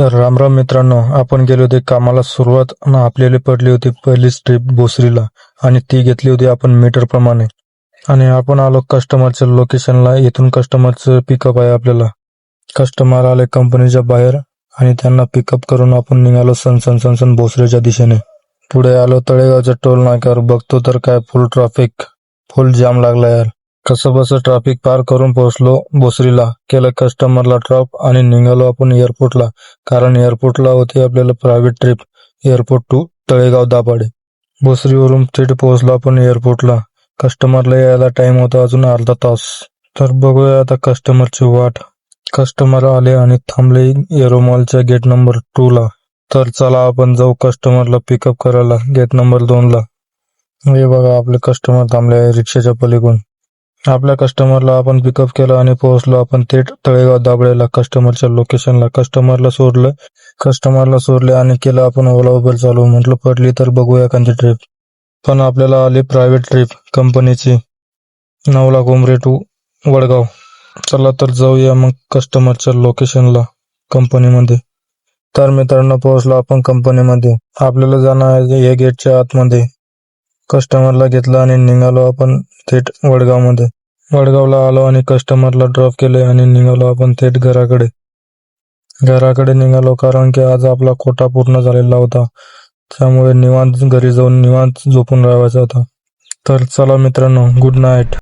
तर रामराम मित्रांनो आपण गेले होते कामाला सुरुवात आपल्याला पडली होती पहिलीच स्ट्रीप भोसरीला आणि ती घेतली होती आपण मीटर प्रमाणे. आणि आपण आलो कस्टमरच्या लोकेशनला इथून कस्टमरचं पिकअप आहे आपल्याला. कस्टमर आले कंपनीच्या बाहेर आणि त्यांना पिकअप करून आपण निघालो सन सन सन सन भोसरीच्या दिशेने. पुढे आलो तळेगावच्या टोल नाक्यावर बघतो तर काय फुल ट्रॅफिक फुल जाम लागला यार. कसं बस ट्रॅफिक पार करून पोहोचलो भोसरीला केलं कस्टमरला ड्रॉप आणि निघालो आपण एअरपोर्टला कारण एअरपोर्टला होती आपल्याला private trip airport to Talegaon Dabhade. भोसरीवरून थेट पोहोचलो आपण एअरपोर्टला कस्टमरला यायला टाइम होता अजून अर्धा तास. तर बघूया आता कस्टमरची वाट. कस्टमर आले आणि थांबले एरोमॉलच्या गेट नंबर टू ला. तर चला आपण जाऊ कस्टमरला पिकअप करायला. गेट नंबर दोन ला. हे बघा आपले कस्टमर थांबले आहे रिक्षाच्या पलीकडून. आपल्या कस्टमरला आपण पिकअप केलं आणि पोहोचलो आपण थेट तळेगाव दाबळेला कस्टमरच्या लोकेशनला कस्टमरला सोडलं कस्टमरला सोडले आणि केलं आपण ओला उबर चालू. म्हटलं पडली तर बघूया एखादी ट्रिप पण आपल्याला आली प्रायव्हेट ट्रिप कंपनीची नवला कोंबरे टू वडगाव. चला तर जाऊया मग कस्टमरच्या लोकेशनला कंपनीमध्ये तर मित्रांनो पोहोचलो आपण कंपनीमध्ये आपल्याला जाणं आहे या गेटच्या आतमध्ये. कस्टमरला घेतलं आणि निघालो आपण थेट वडगावमध्ये. वडगावला आलो आणि कस्टमरला ड्रॉप केले आणि निघालो आपण थेट घराकडे. घराकडे निघालो कारण की आज आपला कोटा पूर्ण झालेला होता. त्यामुळे निवांत घरी जाऊन निवांत झोपून राहायचा होता. तर चला मित्रांनो गुड नाईट